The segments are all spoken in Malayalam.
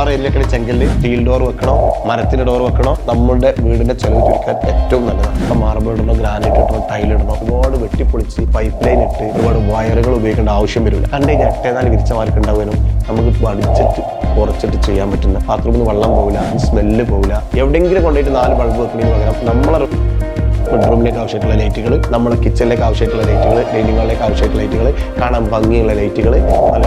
മലബാർ ഏരിയയിലൊക്കെ ചെങ്കിൽ സ്റ്റീൽ ഡോർ വെക്കണോ മരത്തിന്റെ ഡോർ വെക്കണോ നമ്മുടെ വീടിന്റെ ചെലവ് ചുരുക്കാൻ ഏറ്റവും നല്ലതാണ്. ഇപ്പൊ മാർബിൾ ഇടണോ ഗ്രാനൈറ്റ് ഇടണോ ടൈൽ ഇടണോ ഒരുപാട് വെട്ടിപ്പൊളിച്ച് പൈപ്പ് ലൈൻ ഇട്ട് ഒരുപാട് വയറുകൾ ഉപയോഗിക്കേണ്ട ആവശ്യം വരില്ല. കണ്ടു കഴിഞ്ഞാൽ വിരിച്ച മാർക്ക് ഉണ്ടാവുകയും നമുക്ക് ബഡ്ജറ്റ് കുറച്ചിട്ട് ചെയ്യാൻ പറ്റുന്ന ബാത്റൂമിൽ വെള്ളം പോകില്ല സ്മെല്ല് പോകില്ല എവിടെയെങ്കിലും കൊണ്ടുപോയിട്ട് നാല് ബൾബ് വെക്കുന്നതിന് പകരം നമ്മളെ ബെഡ്റൂമിലേക്ക് ആവശ്യമായിട്ടുള്ള ലൈറ്റുകൾ നമ്മുടെ കിച്ചണിലേക്ക് ആവശ്യമായിട്ടുള്ള ലൈറ്റുകൾ ഡൈനിങ് ഹാളിലേക്ക് ആവശ്യമായിട്ടുള്ള ലൈറ്റുകൾ കാണാൻ ഭംഗിയുള്ള ലൈറ്റുകൾ നല്ല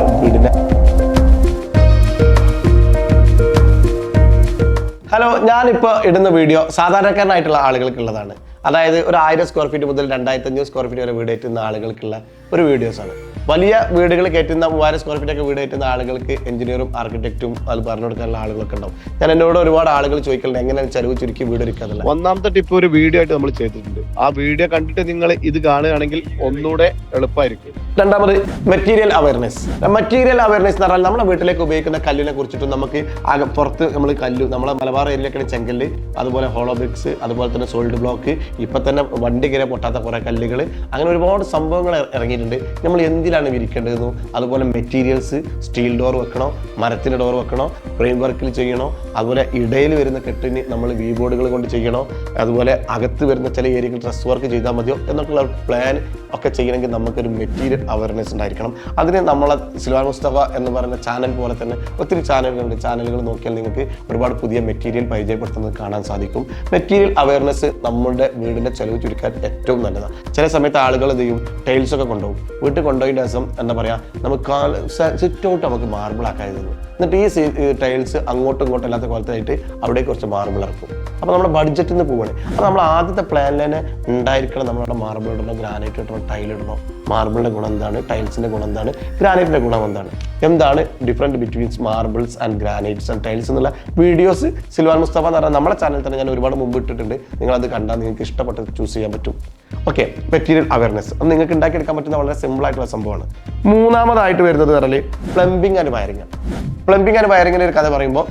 ഹലോ ഞാനിപ്പോൾ ഇടുന്ന വീഡിയോ സാധാരണക്കാരനായിട്ടുള്ള ആളുകൾക്കുള്ളതാണ്. അതായത് ഒരു ആയിരം സ്ക്വയർ ഫീറ്റ് മുതൽ രണ്ടായിരത്തി അഞ്ഞൂറ് സ്ക്വയർ ഫീറ്റ് വരെ വീട് എത്തുന്ന ആളുകൾക്കുള്ള ഒരു വീഡിയോസാണ് വലിയ വീടുകൾ കയറ്റുന്ന മൂവായിരം സ്ക്വയർ ഫീറ്റ് ഒക്കെ വീട് കയറ്റുന്ന ആളുകൾക്ക് എഞ്ചിനീയറും ആർക്കിടെക്റ്റും അത് പറഞ്ഞു കൊടുക്കാനുള്ള ആളുകളൊക്കെ ഉണ്ടാവും. ഞാൻ എന്നോട് ഒരുപാട് ആളുകൾ ചോദിക്കലുണ്ട് എങ്ങനെയാണ് ചെലവ് ചുരുക്കി വീട് ഒരുക്കാന്നില്ല ഒന്നാമത്തെ ടിപ്പ് ഒരു വീഡിയോ ആയിട്ട് നമ്മൾ ചെയ്തിട്ടുണ്ട്. ആ വീഡിയോ കണ്ടിട്ട് നിങ്ങൾ ഇത് കാണുകയാണെങ്കിൽ ഒന്നുകൂടെ എളുപ്പമായിരിക്കും രണ്ടാമത് മെറ്റീരിയൽ അവയർനെസ് മെറ്റീരിയൽ അവയർനെസ് എന്ന് പറഞ്ഞാൽ നമ്മുടെ വീട്ടിലേക്ക് ഉപയോഗിക്കുന്ന കല്ലിനെ കുറിച്ചിട്ടും നമുക്ക് പുറത്ത് നമ്മൾ കല്ല് നമ്മളെ മലബാർ ഏരിയയിലൊക്കെ ചെങ്കല്ല് അതുപോലെ ഹോളോ ബ്രിക്സ് അതുപോലെ തന്നെ സോൾഡ് ബ്ലോക്ക് ഇപ്പൊ തന്നെ വണ്ടി കയറി പൊട്ടാത്ത കുറെ കല്ലുകൾ അങ്ങനെ ഒരുപാട് സംഭവങ്ങൾ ഇറ- ഇറങ്ങിയിട്ടുണ്ട്. നമ്മൾ എന്തിലാണ് വിരിക്കേണ്ടതെന്നും അതുപോലെ മെറ്റീരിയൽസ് സ്റ്റീൽ ഡോർ വെക്കണോ മരത്തിന്റെ ഡോർ വെക്കണോ ഫ്രെയിം വർക്കിൽ ചെയ്യണോ അതുപോലെ ഇടയിൽ വരുന്ന കെട്ടിന് നമ്മൾ വി ബോർഡുകൾ കൊണ്ട് ചെയ്യണോ അതുപോലെ അകത്ത് വരുന്ന ചില ഏരിയകൾ ഡ്രസ് വർക്ക് ചെയ്താൽ മതിയോ എന്നൊക്കെയുള്ള പ്ലാൻ ഒക്കെ ചെയ്യണമെങ്കിൽ നമുക്കൊരു മെറ്റീരിയൽ അവയർനെസ് ഉണ്ടായിരിക്കണം. അതിന് നമ്മളെ സിൽവാൻ മുസ്തഫ എന്ന് പറയുന്ന ചാനൽ പോലെ തന്നെ ഒത്തിരി ചാനലുകളുണ്ട് ചാനലുകൾ നോക്കിയാൽ നിങ്ങൾക്ക് ഒരുപാട് പുതിയ മെറ്റീരിയൽ പരിചയപ്പെടുത്തുന്നത് കാണാൻ സാധിക്കും. മെറ്റീരിയൽ അവയർനെസ് നമ്മുടെ വീടിന്റെ ചെലവ് ചുരുക്കാൻ ഏറ്റവും നല്ലതാണ്. ചില സമയത്ത് ആളുകൾ എന്ത് ചെയ്യും? ടൈൽസ് ഒക്കെ കൊണ്ടുപോകും. വീട്ടിൽ കൊണ്ടുപോയി ദിവസം എന്താ പറയുക നമുക്ക് സിറ്റ് ഔട്ട് നമുക്ക് മാർബിൾ ആക്കാൻ തന്നു എന്നിട്ട് ഈ ടൈൽസ് അങ്ങോട്ടും ഇങ്ങോട്ടും അല്ലാത്ത കോലത്തായിട്ട് അവിടെ കുറച്ച് മാർബിൾ ഇറക്കും. അപ്പോൾ നമ്മുടെ ബഡ്ജറ്റിൽ നിന്ന് പോവുകയാണ് അപ്പോൾ നമ്മൾ ആദ്യത്തെ പ്ലാനിൽ തന്നെ ഉണ്ടായിരിക്കണം നമ്മളവിടെ മാർബിൾ ഇടണോ ഗ്രാനൈറ്റ് ഇടണോ ടൈൽ ഇടണോ. മാർബിളിന്റെ ഗുണം എന്താണ്? ടൈൽസിന്റെ ഗുണം എന്താണ്? ഗ്രാനൈറ്റിന്റെ ഗുണം എന്താണ്? എന്താണ് different betweens marbles and granites and tiles എന്നുള്ള വീഡിയോസ് സിൽവാൻ മുസ്തഫ എന്ന് പറഞ്ഞാൽ നമ്മുടെ ചാനൽ തന്നെ ഞാൻ ഒരുപാട് മുമ്പ് ഇട്ടിട്ടുണ്ട്. നിങ്ങൾ അത് കണ്ടാൽ നിങ്ങൾക്ക് ഇഷ്ടപ്പെട്ടത് ചൂസ് ചെയ്യാൻ പറ്റും. ഓക്കെ മെറ്റീരിയൽ അവയർനെസ് അത് നിങ്ങൾക്ക് ഉണ്ടാക്കിയെടുക്കാൻ പറ്റുന്ന വളരെ സിമ്പിൾ ആയിട്ടുള്ള സംഭവമാണ്. മൂന്നാമതായിട്ട് വരുന്നത് പറഞ്ഞാൽ plumbing and wiring plumbing and വയറിങ്ങിന്റെ ഒരു കഥ പറയുമ്പോൾ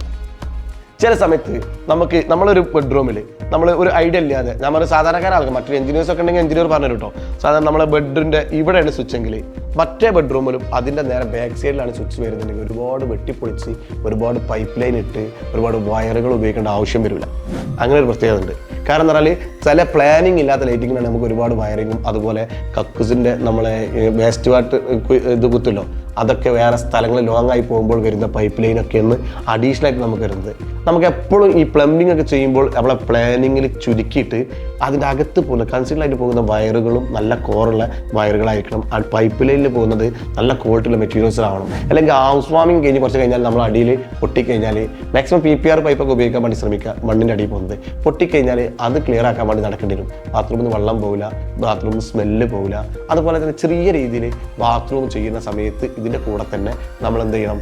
ചില സമയത്ത് നമുക്ക് നമ്മളൊരു ബെഡ്റൂമിൽ നമ്മൾ ഒരു ഐഡിയ ഇല്ലാതെ നമ്മൾ സാധാരണക്കാരാൾക്ക് മറ്റൊരു എഞ്ചിനീയേഴ്സ് ഒക്കെ ഉണ്ടെങ്കിൽ എഞ്ചിനീയർ പറഞ്ഞു കേട്ടോ സാധാരണ നമ്മളെ ബെഡിന്റെ ഇവിടെയാണ് സ്വിച്ച് എങ്കിൽ മറ്റേ ബെഡ്റൂമിലും അതിന്റെ നേരെ ബാക്ക് സൈഡിലാണ് സ്വിച്ച് വരുന്നുണ്ടെങ്കിൽ ഒരുപാട് വെട്ടിപ്പൊളിച്ച് ഒരുപാട് പൈപ്പ് ലൈൻ ഇട്ട് ഒരുപാട് വയറുകൾ ഉപയോഗിക്കേണ്ട ആവശ്യം വരില്ല. അങ്ങനെ ഒരു പ്രത്യേകത ഉണ്ട്. കാരണം എന്ന് പറഞ്ഞാൽ ചില പ്ലാനിങ് ഇല്ലാത്ത ലൈറ്റിങ്ങിനാണ് നമുക്ക് ഒരുപാട് വയറിങ്ങും അതുപോലെ കക്കൂസിന്റെ നമ്മളെ വേസ്റ്റ് വാട്ട് ഇത് കുത്തല്ലോ അതൊക്കെ വേറെ സ്ഥലങ്ങളിൽ ലോങ്ങായി പോകുമ്പോൾ വരുന്ന പൈപ്പ് ലൈൻ ഒക്കെ ഒന്ന് അഡീഷണൽ ആയിട്ട് നമുക്ക് വരുന്നത്. നമുക്ക് എപ്പോഴും ഈ പ്ലംബിംഗ് ഒക്കെ ചെയ്യുമ്പോൾ നമ്മളെ പ്ലാനിങ്ങിൽ ചുരുക്കിയിട്ട് അതിന്റെ അകത്ത് പോകുന്ന കൺസീൽഡ് പോകുന്ന വയറുകളും നല്ല കോറുള്ള വയറുകളായിരിക്കണം ആ പൈപ്പ് ലൈനിൽ പോകുന്നത് നല്ല ക്വാളിറ്റിയുള്ള മെറ്റീരിയൽസ് ആവണം. അല്ലെങ്കിൽ ഹൗസ് വാമിങ് കഴിഞ്ഞ് കുറച്ച് കഴിഞ്ഞാൽ നമ്മൾ അടിയിൽ പൊട്ടിക്കഴിഞ്ഞാൽ മാക്സിമം പി പി ആർ പൈപ്പൊക്കെ ഉപയോഗിക്കാൻ വേണ്ടി ശ്രമിക്കുക മണ്ണിന്റെ അടിയിൽ പോകുന്നത്. പൊട്ടിക്കഴിഞ്ഞാൽ അത് ക്ലിയർ ആക്കാൻ വേണ്ടി നടക്കേണ്ടി വരും. ബാത്റൂമിൽ നിന്ന് വെള്ളം പോകില്ല ബാത്റൂമിൽ സ്മെല്ല് പോകില്ല അതുപോലെ തന്നെ ചെറിയ രീതിയിൽ ബാത്റൂം ചെയ്യുന്ന സമയത്ത് ഇതിന്റെ കൂടെ തന്നെ നമ്മൾ എന്ത് ചെയ്യണം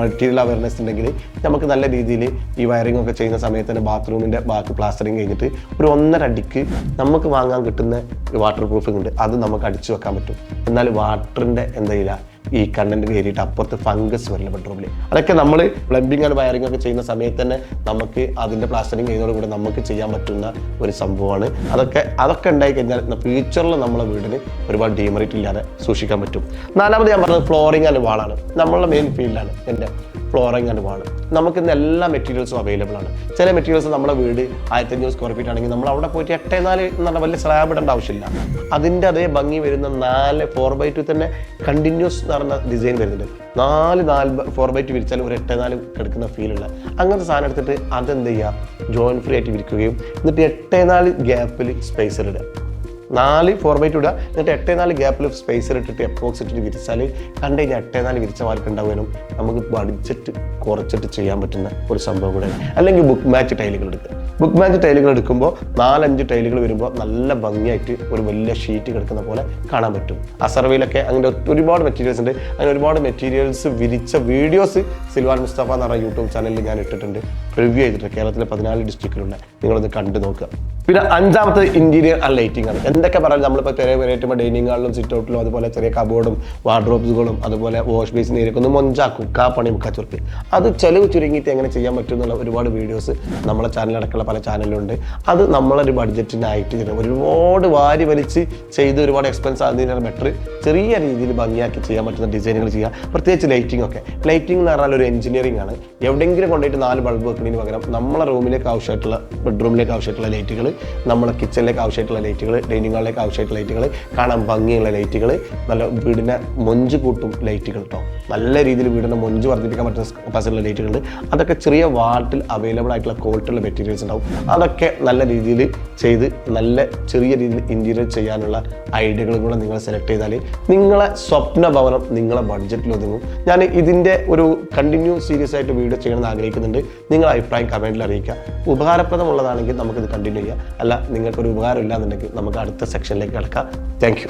മെറ്റീരിയൽ അവയർനെസ് ഉണ്ടെങ്കിൽ നമുക്ക് നല്ല രീതിയിൽ ഈ വയറിംഗ് ഒക്കെ ചെയ്യുന്ന സമയത്ത് തന്നെ ബാത്റൂമിന്റെ ബാക്കി പ്ലാസ്റ്ററിങ് കഴിഞ്ഞിട്ട് ഒരു ഒന്നര അടിക്ക് നമുക്ക് വാങ്ങാൻ കിട്ടുന്ന വാട്ടർ പ്രൂഫിംഗ് ഉണ്ട്. അത് നമുക്ക് അടിച്ചു വെക്കാൻ പറ്റും. എന്നാൽ വാട്ടറിന്റെ എന്താ ചെയ്യുക ഈ കണ്ടന്റ് കയറിയിട്ട് അപ്പുറത്ത് ഫംഗസ് വരില്ല ബെഡ്റൂമിൽ അതൊക്കെ നമ്മൾ പ്ലംബിംഗ് ആൻഡ് വയറിംഗ് ഒക്കെ ചെയ്യുന്ന സമയത്ത് തന്നെ നമുക്ക് അതിന്റെ പ്ലാസ്റ്ററിങ് ചെയ്യുന്നതോട് കൂടെ നമുക്ക് ചെയ്യാൻ പറ്റുന്ന ഒരു സംഭവമാണ്. അതൊക്കെ അതൊക്കെ ഉണ്ടായി കഴിഞ്ഞാൽ ഫ്യൂച്ചറിൽ നമ്മളെ വീടിന് ഒരുപാട് ഡീമറിറ്റ് ഇല്ലാതെ സൂക്ഷിക്കാൻ പറ്റും. നാലാമത് ഞാൻ പറഞ്ഞത് ഫ്ലോറിംഗ് ആൻഡ് വാളാണ് നമ്മളുടെ മെയിൻ ഫീൽഡാണ് എന്റെ ഫ്ലോറിംഗ് ആൻഡ് വാൾ നമുക്കിന്ന് എല്ലാ മെറ്റീരിയൽസും അവൈലബിൾ ആണ്. ചില മെറ്റീരിയൽസ് നമ്മുടെ വീട് ആയിരത്തി അഞ്ഞൂറ് സ്ക്വയർ ഫീറ്റ് ആണെങ്കിൽ നമ്മൾ അവിടെ പോയിട്ട് എട്ടേ നാല് എന്ന് വലിയ സ്ലാബ് ഇടേണ്ട ആവശ്യമില്ല. അതിന്റെ അതേ ഭംഗി വരുന്ന നാല് ഫോർ ബൈ ടു തന്നെ കണ്ടിന്യൂസ് പറഞ്ഞ ഡിസൈൻ വരുന്നുണ്ട്. നാല് നാല് ഫോർ ബൈറ്റ് വിരിച്ചാൽ ഒരു എട്ട് നാല് കിടക്കുന്ന ഫീലുള്ള അങ്ങനത്തെ സാധനം എടുത്തിട്ട് അതെന്ത് ചെയ്യുക ജോയിൻ ഫ്രീ ആയിട്ട് വിരിക്കുകയും എന്നിട്ട് എട്ട് നാല് ഗ്യാപ്പിൽ സ്പേസർ ഇടുക. നാല് ഫോർ ബൈറ്റ് ഇടുക. എന്നിട്ട് എട്ടേ നാല് ഗ്യാപ്പിൽ സ്പേസർ ഇട്ടിട്ട് എപ്പോക്സ് ഇട്ടിട്ട് വിരിച്ചാൽ കണ്ടു കഴിഞ്ഞാൽ എട്ടേ നാല് വിരിച്ച മാർക്ക് ഉണ്ടാവുകയും നമുക്ക് ബഡ്ജറ്റ് കുറച്ചിട്ട് ചെയ്യാൻ പറ്റുന്ന ഒരു സംഭവം കൂടെ അല്ലെങ്കിൽ ബുക്ക് മാച്ച് ടൈലുകൾ എടുക്കുക. ബുക്ക് മാച്ച് ടൈലുകൾ എടുക്കുമ്പോൾ നാലഞ്ച് ടൈലുകൾ വരുമ്പോൾ നല്ല ഭംഗിയായിട്ട് ഒരു വലിയ ഷീറ്റ് കിടക്കുന്ന പോലെ കാണാൻ പറ്റും. ആ സർവേയിലൊക്കെ അങ്ങനെ ഒരുപാട് മെറ്റീരിയൽസ് ഉണ്ട്. അങ്ങനെ ഒരുപാട് മെറ്റീരിയൽസ് വിരിച്ച വീഡിയോസ് സിൽവാൻ മുസ്തഫ എന്ന് പറഞ്ഞ യൂട്യൂബ് ചാനലിൽ ഞാൻ ഇട്ടിട്ടുണ്ട്. റിവ്യൂ ചെയ്തിട്ടുണ്ട്. കേരളത്തിലെ പതിനാല് ഡിസ്ട്രിക്റ്റിലുള്ള നിങ്ങളൊന്ന് കണ്ടു നോക്കുക. പിന്നെ അഞ്ചാമത്തെ ഇന്റീരിയർ ആൻഡ് ലൈറ്റിംഗ് ആണ്. എന്തൊക്കെ പറഞ്ഞാൽ നമ്മളിപ്പോൾ ചെറിയ വെറൈറ്റുമ്പോൾ ഡൈനിങ് ഹാളിലും സിറ്റ് ഔട്ടിലും അതുപോലെ ചെറിയ കബോർഡും വാർഡ്രോബ്സുകളും അതുപോലെ വാഷ് ബേസിൻ ഒന്ന് മൊഞ്ചാക്കും കാ പണി മുക്കാച്ചുർക്ക് അത് ചെലവ് ചുരുങ്ങിയിട്ട് എങ്ങനെ ചെയ്യാൻ പറ്റും എന്നുള്ള ഒരുപാട് വീഡിയോസ് നമ്മളെ ചാനലടക്കമുള്ള പല ചാനലിലുണ്ട് അത് നമ്മളൊരു ബഡ്ജറ്റിനായിട്ട് ചെയ്യണം ഒരുപാട് വാരി വലിച്ച് ചെയ്ത് ഒരുപാട് എക്സ്പെൻസ് ആകുന്നതിനാണ് ബെറ്റർ ചെറിയ രീതിയിൽ ഭംഗിയാക്കി ചെയ്യാൻ പറ്റുന്ന ഡിസൈനുകൾ ചെയ്യുക. പ്രത്യേകിച്ച് ലൈറ്റിംഗ് ഒക്കെ. ലൈറ്റിംഗ് എന്ന് പറഞ്ഞാൽ ഒരു എഞ്ചിനീയറിംഗ് ആണ്. എവിടെയെങ്കിലും കൊണ്ടുപോയിട്ട് നാല് ബൾബ് വെക്കുന്നതിന് പകരം നമ്മളെ റൂമിലേക്ക് ആവശ്യമായിട്ടുള്ള ബെഡ്റൂമിലേക്ക് ആവശ്യമായിട്ടുള്ള ലൈറ്റുകൾ നമ്മളെ കിച്ചണിലേക്ക് ആവശ്യമായിട്ടുള്ള ലൈറ്റുകൾ ഡൈനിങ് ഹാളിലേക്ക് ആവശ്യമായിട്ടുള്ള ലൈറ്റുകൾ കാണാൻ ഭംഗിയുള്ള ലൈറ്റുകൾ നല്ല വീടിനെ മൊഞ്ച് കൂട്ടും ലൈറ്റുകൾ കേട്ടോ നല്ല രീതിയിൽ വീടിനെ മൊഞ്ച് വർദ്ധിപ്പിക്കാൻ പറ്റുന്ന കപ്പാസിറ്റിയുള്ള ലൈറ്റുകൾ അതൊക്കെ ചെറിയ വാട്ടിൽ അവൈലബിൾ ആയിട്ടുള്ള ക്വാളിറ്റിയുള്ള മെറ്റീരിയൽസ് ഉണ്ടാവും. അതൊക്കെ നല്ല രീതിയിൽ ചെയ്ത് നല്ല ചെറിയ രീതിയിൽ ഇന്റീരിയർ ചെയ്യാനുള്ള ഐഡിയകളും കൂടെ നിങ്ങൾ സെലക്ട് ചെയ്താൽ നിങ്ങളെ സ്വപ്ന ഭവനം നിങ്ങളെ ബഡ്ജറ്റിൽ ഒതുങ്ങും. ഞാൻ ഇതിന്റെ ഒരു കണ്ടിന്യൂ സീരിയസ് ആയിട്ട് വീഡിയോ ചെയ്യണമെന്ന് ആഗ്രഹിക്കുന്നുണ്ട്. നിങ്ങളുടെ അഭിപ്രായം കമന്റിൽ അറിയിക്കുക. ഉപകാരപ്രദമുള്ളതാണെങ്കിൽ നമുക്കിത് കണ്ടിന്യൂ ചെയ്യാം. അല്ല നിങ്ങൾക്കൊരു ഉപകാരം ഇല്ലാന്നുണ്ടെങ്കിൽ നമുക്ക് അടുത്ത സെക്ഷനിലേക്ക് കിടക്കാം. താങ്ക്